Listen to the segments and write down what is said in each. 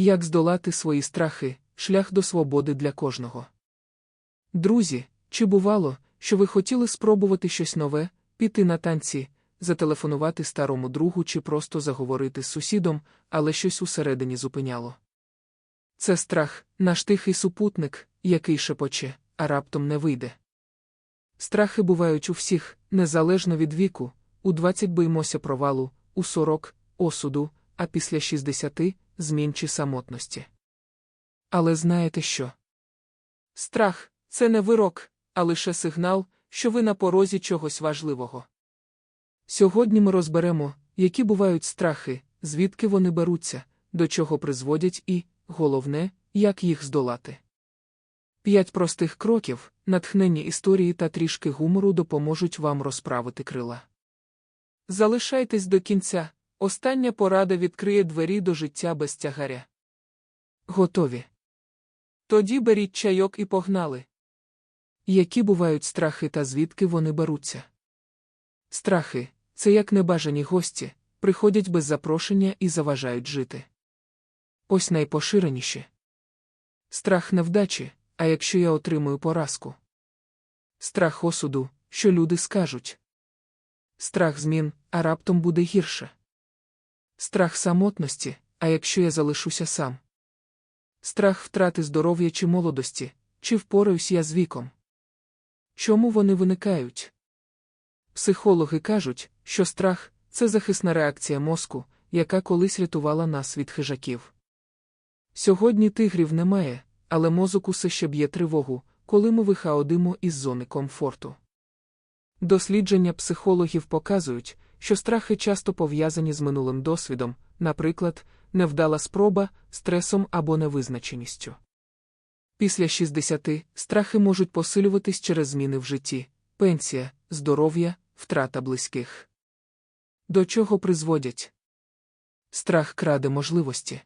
Як здолати свої страхи, шлях до свободи для кожного. Друзі, чи бувало, що ви хотіли спробувати щось нове, піти на танці, зателефонувати старому другу чи просто заговорити з сусідом, але щось усередині зупиняло? Це страх, наш тихий супутник, який шепоче, а раптом не вийде. Страхи бувають у всіх, незалежно від віку, у 20 боїмося провалу, у 40 осуду, а після 60 змін чи самотності. Але знаєте що? Страх це не вирок, а лише сигнал, що ви на порозі чогось важливого. Сьогодні ми розберемо, які бувають страхи, звідки вони беруться, до чого призводять і, головне, як їх здолати. П'ять простих кроків, натхнені історії та трішки гумору допоможуть вам розправити крила. Залишайтесь до кінця, остання порада відкриє двері до життя без тягаря. Готові. Тоді беріть чайок і погнали. Які бувають страхи та звідки вони беруться? Страхи це як небажані гості, приходять без запрошення і заважають жити. Ось найпоширеніші. Страх невдачі, а якщо я отримую поразку. Страх осуду, що люди скажуть. Страх змін, а раптом буде гірше. Страх самотності, а якщо я залишуся сам. Страх втрати здоров'я чи молодості, чи впораюсь я з віком. Чому вони виникають? Психологи кажуть, що страх це захисна реакція мозку, яка колись рятувала нас від хижаків. Сьогодні тигрів немає, але мозок усе ще б'є тривогу, коли ми виходимо із зони комфорту. Дослідження психологів показують, що страхи часто пов'язані з минулим досвідом, наприклад, невдала спроба, стресом або невизначеністю. Після 60 страхи можуть посилюватись через зміни в житті, пенсія, здоров'я, втрата близьких. До чого призводять? Страх краде можливості.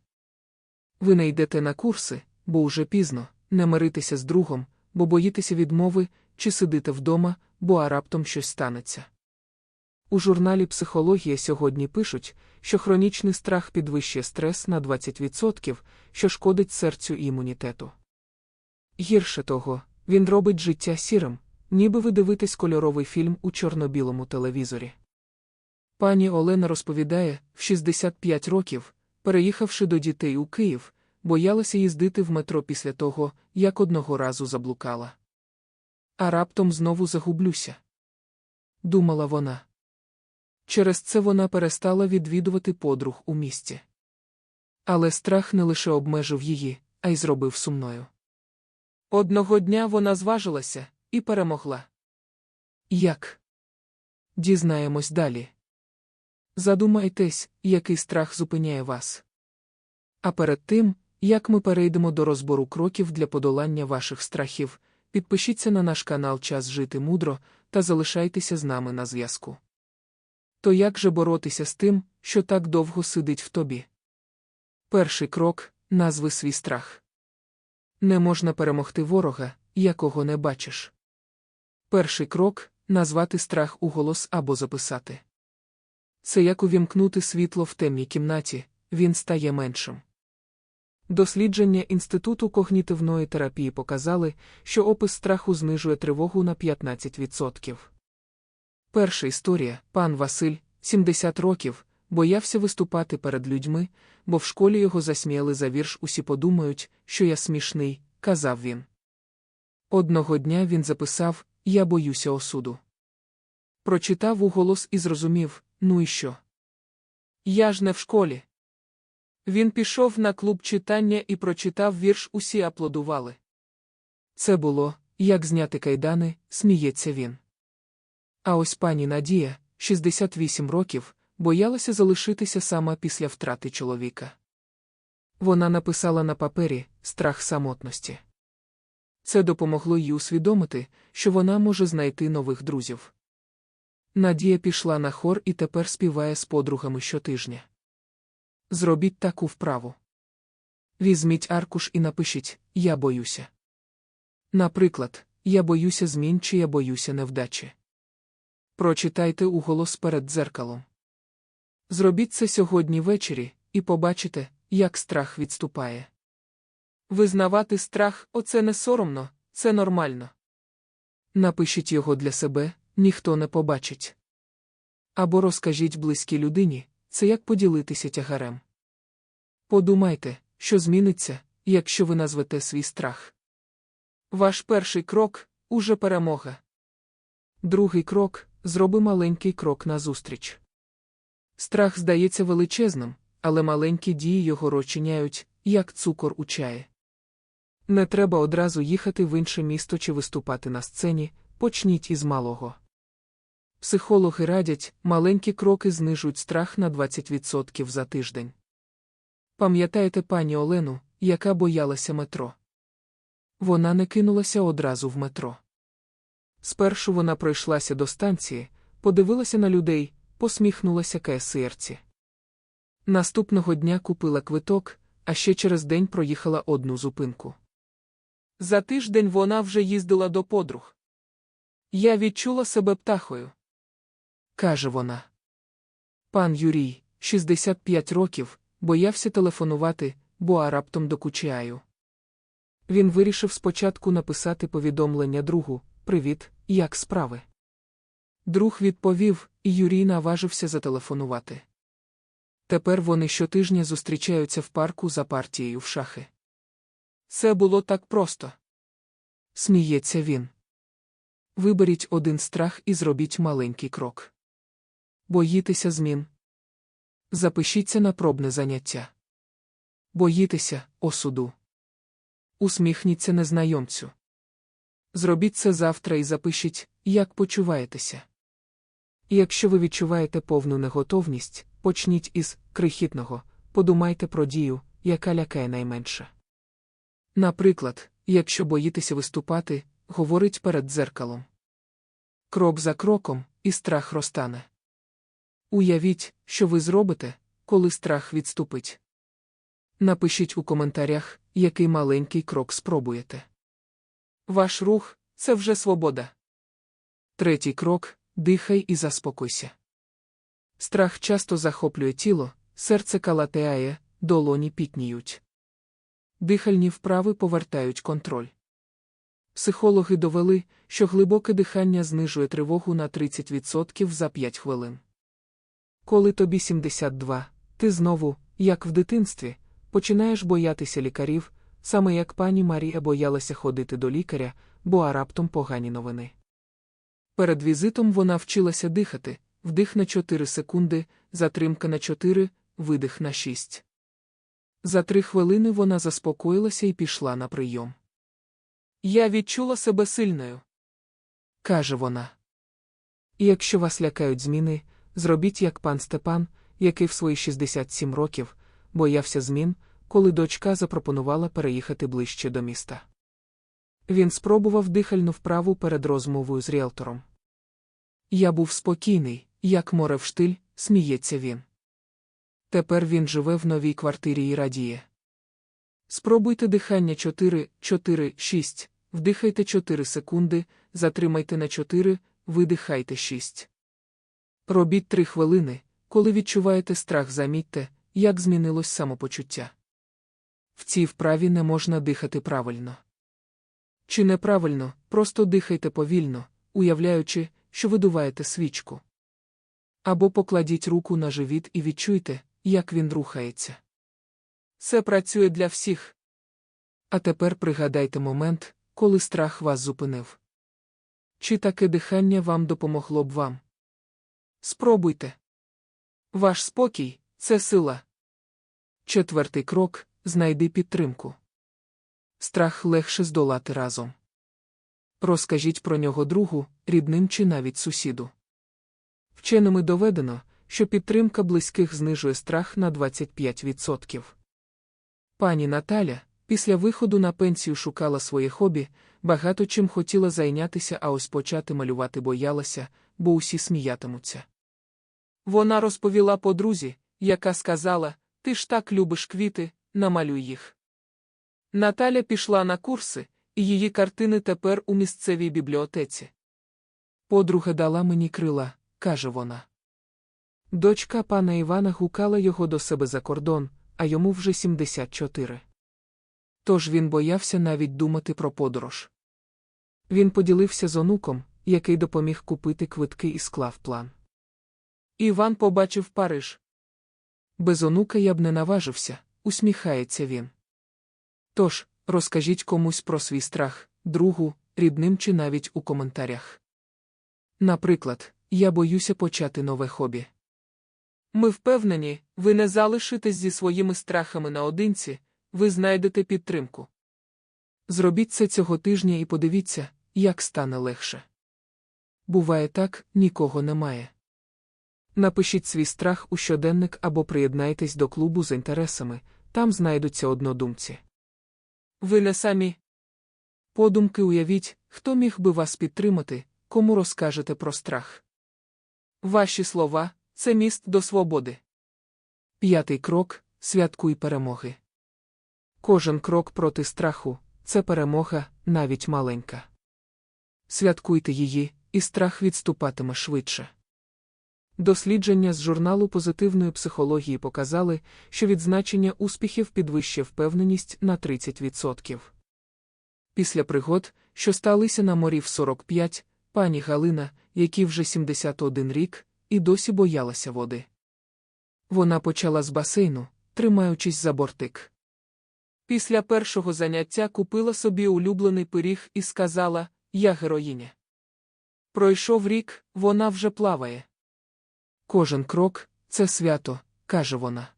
Ви не йдете на курси, бо уже пізно, не миритися з другом, бо боїтеся відмови, чи сидите вдома, бо а раптом щось станеться. У журналі Психологія сьогодні пишуть, що хронічний страх підвищує стрес на 20%, що шкодить серцю і імунітету. Гірше того, він робить життя сірим, ніби ви дивитесь кольоровий фільм у чорно-білому телевізорі. Пані Олена розповідає, в 65 років, переїхавши до дітей у Київ, боялася їздити в метро після того, як одного разу заблукала. А раптом знову загублюся. Думала вона. Через це вона перестала відвідувати подруг у місті. Але страх не лише обмежив її, а й зробив сумною. Одного дня вона зважилася і перемогла. Як? Дізнаємось далі. Задумайтесь, який страх зупиняє вас. А перед тим, як ми перейдемо до розбору кроків для подолання ваших страхів, підпишіться на наш канал Час Жити Мудро та залишайтеся з нами на зв'язку. То як же боротися з тим, що так довго сидить в тобі? Перший крок назви свій страх. Не можна перемогти ворога, якого не бачиш. Перший крок назвати страх у голос або записати. Це як увімкнути світло в темній кімнаті, він стає меншим. Дослідження Інституту когнітивної терапії показали, що опис страху знижує тривогу на 15%. Перша історія пан Василь, 70 років, боявся виступати перед людьми, бо в школі його засміяли за вірш Усі подумають, що я смішний, казав він. Одного дня він записав Я боюся осуду. Прочитав уголос і зрозумів ну і що? Я ж не в школі. Він пішов на клуб читання і прочитав вірш усі аплодували. Це було, як зняти кайдани, сміється він. А ось пані Надія, 68 років, боялася залишитися сама після втрати чоловіка. Вона написала на папері страх самотності. Це допомогло їй усвідомити, що вона може знайти нових друзів. Надія пішла на хор і тепер співає з подругами щотижня. Зробіть таку вправу. Візьміть аркуш і напишіть Я боюся. Наприклад, Я боюся змін чи я боюся невдачі. Прочитайте уголос перед дзеркалом. Зробіть це сьогодні ввечері, і побачите, як страх відступає. Визнавати страх оце не соромно, це нормально. Напишіть його для себе, ніхто не побачить. Або розкажіть близькій людині, це як поділитися тягарем. Подумайте, що зміниться, якщо ви назвете свій страх. Ваш перший крок уже перемога. Другий крок зроби маленький крок назустріч. Страх здається величезним, але маленькі дії його розчиняють, як цукор у чаї. Не треба одразу їхати в інше місто чи виступати на сцені, почніть із малого. Психологи радять, маленькі кроки знижують страх на 20% за тиждень. Пам'ятаєте пані Олену, яка боялася метро? Вона не кинулася одразу в метро. Спершу вона пройшлася до станції, подивилася на людей, посміхнулася касирці. Наступного дня купила квиток, а ще через день проїхала одну зупинку. За тиждень вона вже їздила до подруг. Я відчула себе птахою. каже вона. Пан Юрій, 65 років, боявся телефонувати, бо а раптом докучаю. Він вирішив спочатку написати повідомлення другу Привіт, як справи. Друг відповів, і Юрій наважився зателефонувати. Тепер вони щотижня зустрічаються в парку за партією в шахи. Це було так просто. Сміється він. Виберіть один страх і зробіть маленький крок. Боїтеся змін. Запишіться на пробне заняття. Боїтеся осуду. Усміхніться незнайомцю. Зробіть це завтра і запишіть, як почуваєтеся. Якщо ви відчуваєте повну неготовність, почніть із крихітного, подумайте про дію, яка лякає найменше. Наприклад, якщо боїтеся виступати, говорить перед дзеркалом. Крок за кроком, і страх розтане. Уявіть, що ви зробите, коли страх відступить. Напишіть у коментарях, який маленький крок спробуєте. Ваш рух це вже свобода. Третій крок дихай і заспокойся. Страх часто захоплює тіло, серце калатеає, долоні пітніють. Дихальні вправи повертають контроль. Психологи довели, що глибоке дихання знижує тривогу на 30% за 5 хвилин. Коли тобі 72, ти знову, як в дитинстві, починаєш боятися лікарів, саме як пані Марія боялася ходити до лікаря, бо а раптом погані новини. Перед візитом вона вчилася дихати, вдих на 4 секунди, затримка на 4, видих на 6. За три хвилини вона заспокоїлася і пішла на прийом. Я відчула себе сильною, каже вона. І якщо вас лякають зміни, зробіть як пан Степан, який в свої 67 років боявся змін, коли дочка запропонувала переїхати ближче до міста. Він спробував дихальну вправу перед розмовою з ріелтором. Я був спокійний, як море в штиль, сміється він. Тепер він живе в новій квартирі і радіє. Спробуйте дихання 4, 4, 6, вдихайте 4 секунди, затримайте на 4, видихайте 6. Робіть 3 хвилини, коли відчуваєте страх, замітьте, як змінилось самопочуття. В цій вправі не можна дихати правильно. Чи неправильно, просто дихайте повільно, уявляючи, що видуваєте свічку. Або покладіть руку на живіт і відчуйте, як він рухається. Це працює для всіх. А тепер пригадайте момент, коли страх вас зупинив. Чи таке дихання вам допомогло б вам? Спробуйте. Ваш спокій це сила. Четвертий крок знайди підтримку. Страх легше здолати разом. Розкажіть про нього другу, рідним чи навіть сусіду. Вченими доведено, що підтримка близьких знижує страх на 25%. Пані Наталя після виходу на пенсію шукала своє хобі, багато чим хотіла зайнятися, а ось почати малювати боялася, бо усі сміятимуться. Вона розповіла подрузі, яка сказала: Ти ж так любиш квіти, намалюй їх. Наталя пішла на курси, і її картини тепер у місцевій бібліотеці. Подруга дала мені крила, каже вона. Дочка пана Івана гукала його до себе за кордон, а йому вже 74. Тож він боявся навіть думати про подорож. Він поділився з онуком, який допоміг купити квитки і склав план. Іван побачив Париж. Без онука я б не наважився, усміхається він. Тож, розкажіть комусь про свій страх, другу, рідним чи навіть у коментарях. Наприклад, я боюся почати нове хобі. Ми впевнені, ви не залишитесь зі своїми страхами наодинці, ви знайдете підтримку. Зробіть це цього тижня і подивіться, як стане легше. Буває так, нікого немає. Напишіть свій страх у щоденник або приєднайтесь до клубу з інтересами, там знайдуться однодумці. Ви не самі. Подумки уявіть, хто міг би вас підтримати, кому розкажете про страх. Ваші слова це міст до свободи. П'ятий крок святкуй перемоги. Кожен крок проти страху це перемога, навіть маленька. Святкуйте її, і страх відступатиме швидше. Дослідження з журналу позитивної психології показали, що відзначення успіхів підвищує впевненість на 30%. Після пригод, що сталися на морі в 45, пані Галина, якій вже 71 рік, і досі боялася води. Вона почала з басейну, тримаючись за бортик. Після першого заняття купила собі улюблений пиріг і сказала Я героїня. Пройшов рік, вона вже плаває. Кожен крок це свято, каже вона.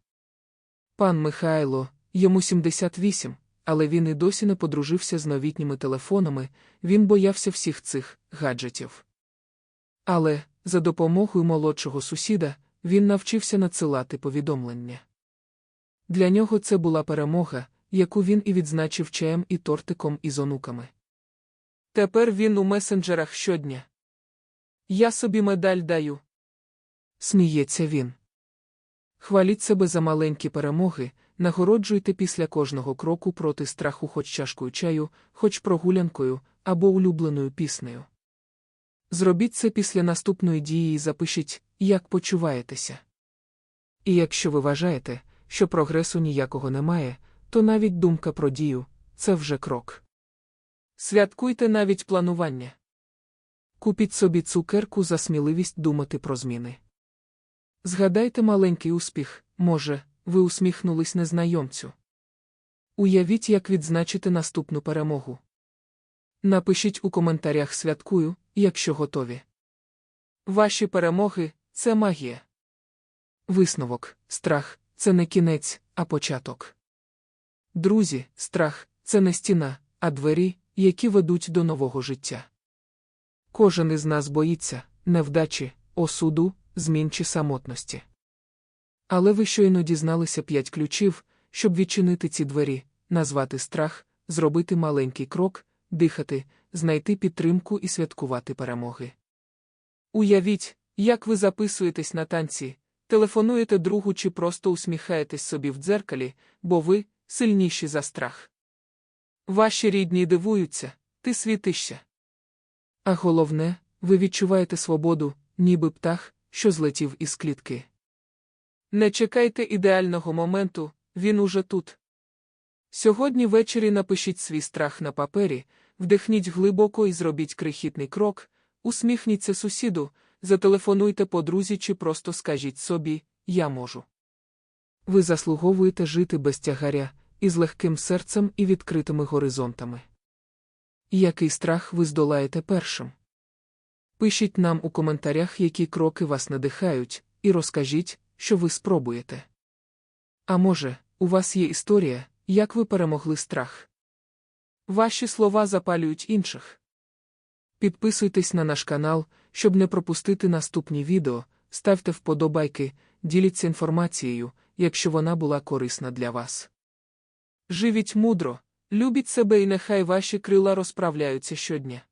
Пан Михайло, йому 78, але він і досі не подружився з новітніми телефонами, він боявся всіх цих гаджетів. Але, за допомогою молодшого сусіда, він навчився надсилати повідомлення. Для нього це була перемога, яку він і відзначив чаєм і тортиком із онуками. Тепер він у месенджерах щодня. Я собі медаль даю. Сміється він. Хваліть себе за маленькі перемоги, нагороджуйте після кожного кроку проти страху хоч чашкою чаю, хоч прогулянкою або улюбленою піснею. Зробіть це після наступної дії і запишіть, як почуваєтеся. І якщо ви вважаєте, що прогресу ніякого немає, то навіть думка про дію це вже крок. Святкуйте навіть планування. Купіть собі цукерку за сміливість думати про зміни. Згадайте маленький успіх, може, ви усміхнулись незнайомцю. Уявіть, як відзначити наступну перемогу. Напишіть у коментарях святкую, якщо готові. Ваші перемоги це магія. Висновок, страх це не кінець, а початок. Друзі, страх це не стіна, а двері, які ведуть до нового життя. Кожен із нас боїться невдачі, осуду, змін чи самотності. Але ви щойно дізналися п'ять ключів, щоб відчинити ці двері, назвати страх, зробити маленький крок, дихати, знайти підтримку і святкувати перемоги. Уявіть, як ви записуєтесь на танці, телефонуєте другу чи просто усміхаєтесь собі в дзеркалі, бо ви сильніші за страх. Ваші рідні дивуються, ти світишся. А головне, ви відчуваєте свободу, ніби птах, що злетів із клітки. Не чекайте ідеального моменту, він уже тут. Сьогодні ввечері напишіть свій страх на папері, вдихніть глибоко і зробіть крихітний крок, усміхніться сусіду, зателефонуйте подрузі чи просто скажіть собі Я можу. Ви заслуговуєте жити без тягаря, із легким серцем і відкритими горизонтами. Який страх ви здолаєте першим? Пишіть нам у коментарях, які кроки вас надихають, і розкажіть, що ви спробуєте. А може, у вас є історія, як ви перемогли страх? Ваші слова запалюють інших. Підписуйтесь на наш канал, щоб не пропустити наступні відео, ставте вподобайки, діліться інформацією, якщо вона була корисна для вас. Живіть мудро, любіть себе і нехай ваші крила розправляються щодня.